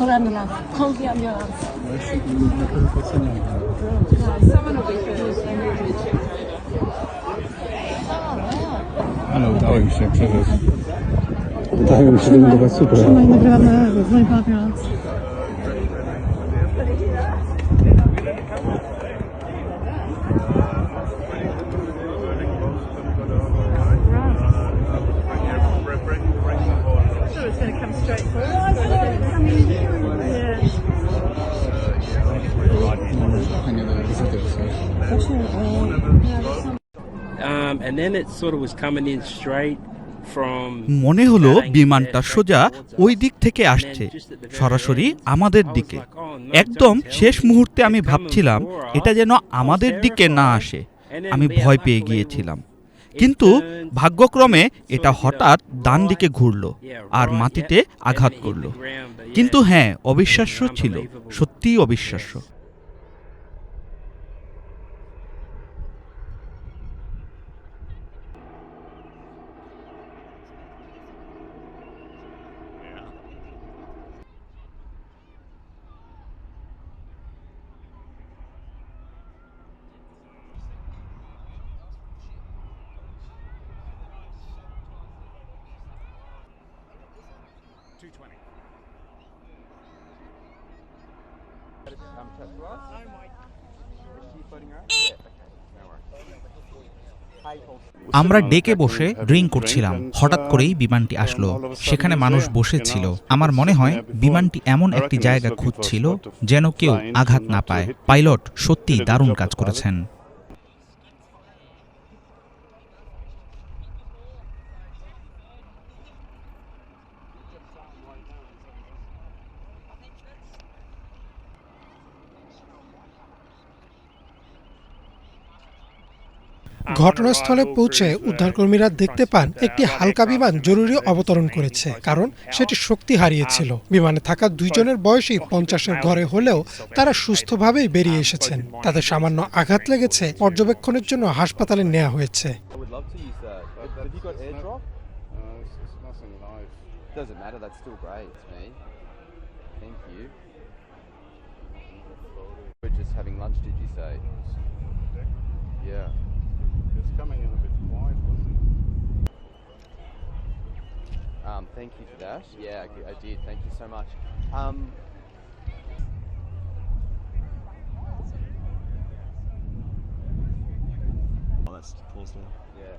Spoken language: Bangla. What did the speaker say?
call the ambulance? Call the ambulance. Someone will be first. Ale udało im się przeżyć. Udało mi się wylądować super. Trzymaj, nagrywam na razie, dzwoń pan ambulans. Właśnie, e, মনে হলো বিমানটা সোজা ওই দিক থেকে আসছে সরাসরি আমাদের দিকে। একদম শেষ মুহূর্তে আমি ভাবছিলাম এটা যেন আমাদের দিকে না আসে। আমি ভয় পেয়ে গিয়েছিলাম। কিন্তু ভাগ্যক্রমে এটা হঠাৎ ডান দিকে ঘুরল আর মাটিতে আঘাত করল। কিন্তু হ্যাঁ অবিশ্বাস্য ছিল সত্যিই অবিশ্বাস্য। আমরা ডেকে বসে ড্রিঙ্ক করছিলাম। হঠাৎ করেই বিমানটি আসলো। সেখানে মানুষ বসেছিল। আমার মনে হয় বিমানটি এমন একটি জায়গা খুঁজছিল যেন কেউ আঘাত না পায়। পাইলট সত্যি দারুণ কাজ করেছেন। ঘটনাস্থলে পৌঁছে উদ্ধারকর্মীরা দেখতে পান একটি হালকা বিমান জরুরি অবতরণ করেছে, কারণ সেটি শক্তি হারিয়েছিল বিমানে থাকা দুইজনের বয়সই পঞ্চাশের ঘরে হলেও তারা সুস্থভাবেই বেরিয়ে এসেছেন তাদের সামান্য আঘাত লেগেছে, পর্যবেক্ষণের জন্য হাসপাতালে নেওয়া হয়েছে? Yeah. It's coming in a bit quiet, wasn't it? Um, thank you for that. Yeah, I, I did. Thank you so much. Um, Oh, that's pulls down. yeah.